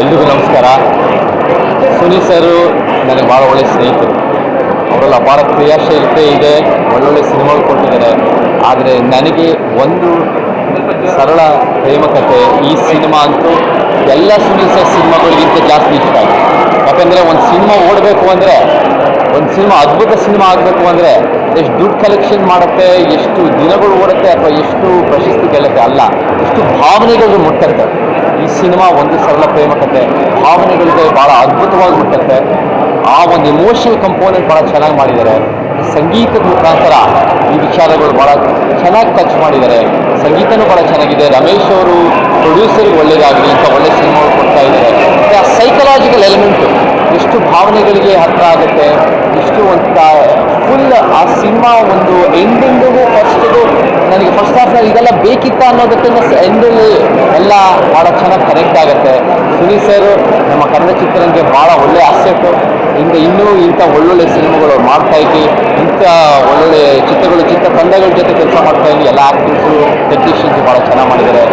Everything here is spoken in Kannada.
ಎಲ್ರಿಗೂ ನಮಸ್ಕಾರ. ಸುನಿ ಸರು ನನಗೆ ಭಾಳ ಒಳ್ಳೆ ಸ್ನೇಹಿತರು. ಅವರೆಲ್ಲ ಭಾಳ ಕ್ರಿಯಾಶೀಲತೆ ಇದೆ, ಒಳ್ಳೊಳ್ಳೆ ಸಿನಿಮಾಗಳು ಕೊಟ್ಟಿದ್ದಾರೆ. ಆದರೆ ನನಗೆ ಒಂದು ಸರಳ ಪ್ರೇಮ ಕಥೆ ಈ ಸಿನಿಮಾ ಅಂತೂ ಎಲ್ಲ ಸುನಿ ಸರ್ ಸಿನಿಮಾಗಳಿಗಿಂತ ಜಾಸ್ತಿ ಇಷ್ಟ ಯಾಕಂದರೆ ಒಂದು ಸಿನಿಮಾ ಓಡಬೇಕು ಅಂದರೆ, ಒಂದು ಸಿನಿಮಾ ಅದ್ಭುತ ಸಿನಿಮಾ ಆಗಬೇಕು ಅಂದರೆ ಎಷ್ಟು ದುಡ್ಡು ಕಲೆಕ್ಷನ್ ಮಾಡುತ್ತೆ, ಎಷ್ಟು ದಿನಗಳು ಓಡುತ್ತೆ ಅಥವಾ ಎಷ್ಟು ಪ್ರಶಸ್ತಿ ಗೆಲ್ಲುತ್ತೆ ಅಲ್ಲ, ಎಷ್ಟು ಭಾವನೆಗಳು ಮುಟ್ಟುತ್ತೆ ಸಿನಿಮಾ ಒಂದು ಸರಳ ಪ್ರೇಮ ಕತೆ. ಭಾವನೆಗಳಿಗೆ ಭಾಳ ಅದ್ಭುತವಾಗಿ ಹುಟ್ಟುತ್ತೆ. ಆ ಒಂದು ಇಮೋಷನಲ್ ಕಂಪೋನೆಂಟ್ ಭಾಳ ಚೆನ್ನಾಗಿ ಮಾಡಿದ್ದಾರೆ. ಸಂಗೀತದ ಮುಖಾಂತರ ಈ ವಿಚಾರಗಳು ಭಾಳ ಚೆನ್ನಾಗಿ ಟಚ್ ಮಾಡಿದ್ದಾರೆ. ಸಂಗೀತನೂ ಭಾಳ ಚೆನ್ನಾಗಿದೆ. ರಮೇಶ್ ಅವರು ಪ್ರೊಡ್ಯೂಸರ್ಗೆ ಒಳ್ಳೆಯದಾಗಲಿ ಅಂತ ಒಳ್ಳೆ ಸಿನಿಮಾಗಳು ಕೊಡ್ತಾ ಇದ್ದಾರೆ. ಮತ್ತು ಆ ಸೈಕಲಾಜಿಕಲ್ ಎಲಿಮೆಂಟು ಎಷ್ಟು ಭಾವನೆಗಳಿಗೆ ಹತ್ರ ಆಗುತ್ತೆ, ಎಷ್ಟು ಅಂತ ಫುಲ್ ಆ ಸಿನಿಮಾ ಒಂದು ಎಂಡಿಂಗಿಗೂ ಬೇಕಿತ್ತ ಅನ್ನೋದಕ್ಕಿಂತ ಎಂಡಲ್ಲಿ ಎಲ್ಲ ಭಾಳ ಚೆನ್ನಾಗಿ ಕನೆಕ್ಟ್ ಆಗುತ್ತೆ. ಸುನಿ ಸರ್ ನಮ್ಮ ಕನ್ನಡ ಚಿತ್ರರಂಗಕ್ಕೆ ಭಾಳ ಒಳ್ಳೆ ಅಸೆಟ್ಟು ಇಂದ ಇನ್ನೂ ಇಂಥ ಒಳ್ಳೊಳ್ಳೆ ಸಿನಿಮಾಗಳು ಮಾಡ್ತಾ ಇದ್ವಿ. ಇಂಥ ಒಳ್ಳೊಳ್ಳೆ ಚಿತ್ರಗಳು, ಚಿತ್ರ ತಂಡಗಳ ಜೊತೆ ಕೆಲಸ ಮಾಡ್ತಾ ಇದ್ವಿ. ಎಲ್ಲ ಆ್ಯಕ್ಟಿವ್ಸು ಟೆಕ್ನಿಷಿಯನ್ಸು ಭಾಳ ಚೆನ್ನಾಗಿ ಮಾಡಿದ್ದಾರೆ.